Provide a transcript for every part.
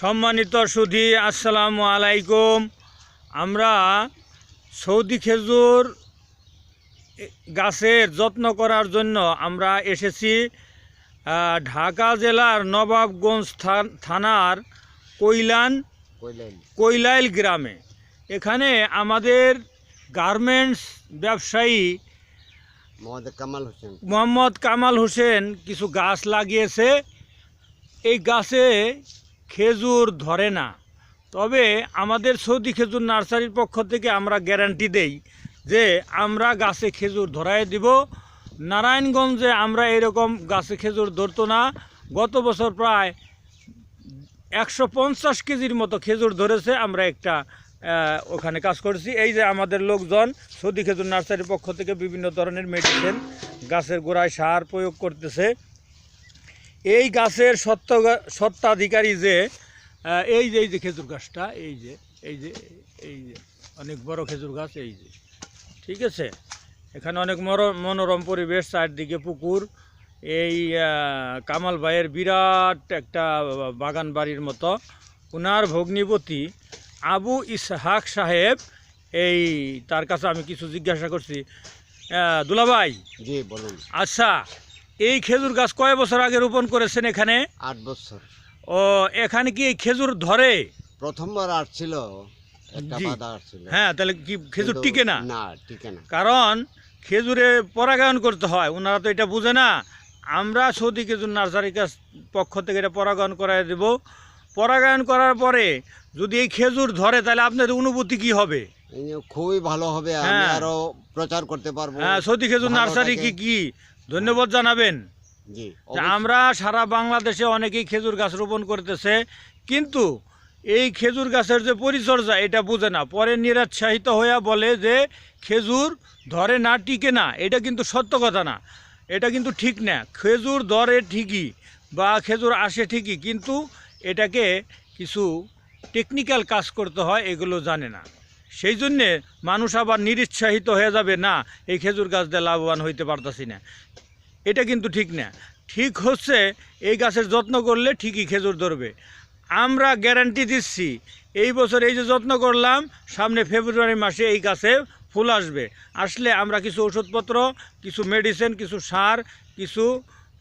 সম্মানিত সুধী আসসালামু আলাইকুম। আমরা সৌদি খেজুর গাছের যত্ন করার জন্য আমরা এসেছি ঢাকা জেলার নবাবগঞ্জ থানার কৈলান কৈলাইল। গ্রামে। এখানে আমাদের গার্মেন্টস ব্যবসায়ী কামাল হোসেন। মোহাম্মদ কামাল হোসেন কিছু গাছ লাগিয়েছে। এই গাছে খেজুর ধরে না। তবে আমাদের সৌদি খেজুর নার্সারির পক্ষ থেকে আমরা গ্যারান্টি দেই যে আমরা গাছে খেজুর ধরায় দিব। নারায়ণগঞ্জে আমরা এরকম গাছে খেজুর ধরতো না। গত বছর প্রায় একশো পঞ্চাশ কেজির মতো খেজুর ধরেছে। আমরা একটা ওখানে কাজ করছি। এই যে আমাদের লোকজন সৌদি খেজুর নার্সারির পক্ষ থেকে বিভিন্ন ধরনের মেডিসিন গাছের গোড়ায় সার প্রয়োগ করতেছে। এই গাছের সত্য সত্ত্বাধিকারী যে এই যে এই যে খেজুর গাছটা এই যে এই যে এই যে অনেক বড় খেজুর গাছ এই যে ঠিক আছে? এখানে অনেক মর- মনোরম পরিবেশ চারদিকে পুকুর এই কামাল ভাইয়ের বিরাট একটা বাগান বাড়ির মতো। ওনার ভগ্নিপতি আবু ইসহাক সাহেব এই তার কাছে আমি কিছু জিজ্ঞাসা করছি। দুলাভাই? জি বলুন। আচ্ছা এই খেজুর গাছ কয় বছর আগে রোপণ করেছেন এখানে? আট বছর। ও এখানে কি এই খেজুর ধরে? প্রথমবার আসছিল একটা জি। বাধা আসছিল হ্যাঁ তাহলে কি খেজুর কিন্তু টিকে না? না টিকে না। কারণ খেজুরে পরাগায়ন করতে হয় ওনারা তো এটা বুঝে না। আমরা সৌদি খেজুর নার্সারি কাছ পক্ষ থেকে এটা পরাগায়ন করাই দেব। পরাগায়ন করার পরে যদি এই খেজুর ধরে তাহলে আপনাদের অনুভূতি কি হবে? এই যে খুবই ভালো হবে আমি হ্যাঁ। আরও প্রচার করতে পারব। হ্যাঁ সৌদি খেজুর নার্সারি কি কি? ধন্যবাদ জানাবেন। জি আমরা সারা বাংলাদেশে অনেকেই খেজুর গাছ রোপণ করতেছে কিন্তু এই খেজুর গাছের যে পরিচর্যা এটা বুঝে না। পরে নিরুৎসাহিত হইয়া বলে যে খেজুর ধরে না টিকে না। এটা কিন্তু সত্য কথা না। এটা কিন্তু ঠিক না। খেজুর ধরে ঠিকই বা খেজুর আসে ঠিকই কিন্তু এটাকে কিছু টেকনিক্যাল কাজ করতে হয় এগুলো জানে না। সেই জন্যে মানুষ আবার নিরুৎসাহিত হয়ে যাবে, না, এই খেজুর গাছ দিয়ে লাভবান হইতে পারতাছি না। এটা কিন্তু ঠিক না। ঠিক হচ্ছে এই গাছের যত্ন করলে ঠিকই খেজুর ধরবে। আমরা গ্যারান্টি দিচ্ছি, এই বছর এই যে যত্ন করলাম, সামনে ফেব্রুয়ারি মাসে এই গাছে ফুল আসবে। আসলে আমরা কিছু ওষুধপত্র কিছু মেডিসিন কিছু সার, কিছু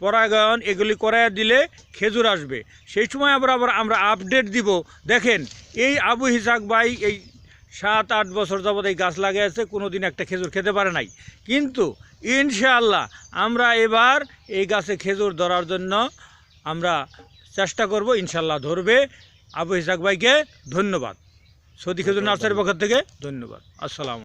পরাগায়ন এগুলি করায় দিলে খেজুর আসবে। সেই সময় আবার আবার আমরা আপডেট দিব। দেখেন, এই আবু হিসাক ভাই, এই সাত আট বছর যাবৎ এই গাছ লাগিয়েছে কোনো দিন একটা খেজুর খেতে পারে নাই। কিন্তু ইনশাআল্লাহ আমরা এবার এই গাছে খেজুর ধরার জন্য আমরা চেষ্টা করব ইনশাল্লাহ ধরবে। আবু হিসাক ভাইকে ধন্যবাদ। সৌদি খেজুর নার্সারির পক্ষ থেকে ধন্যবাদ। আসসালাম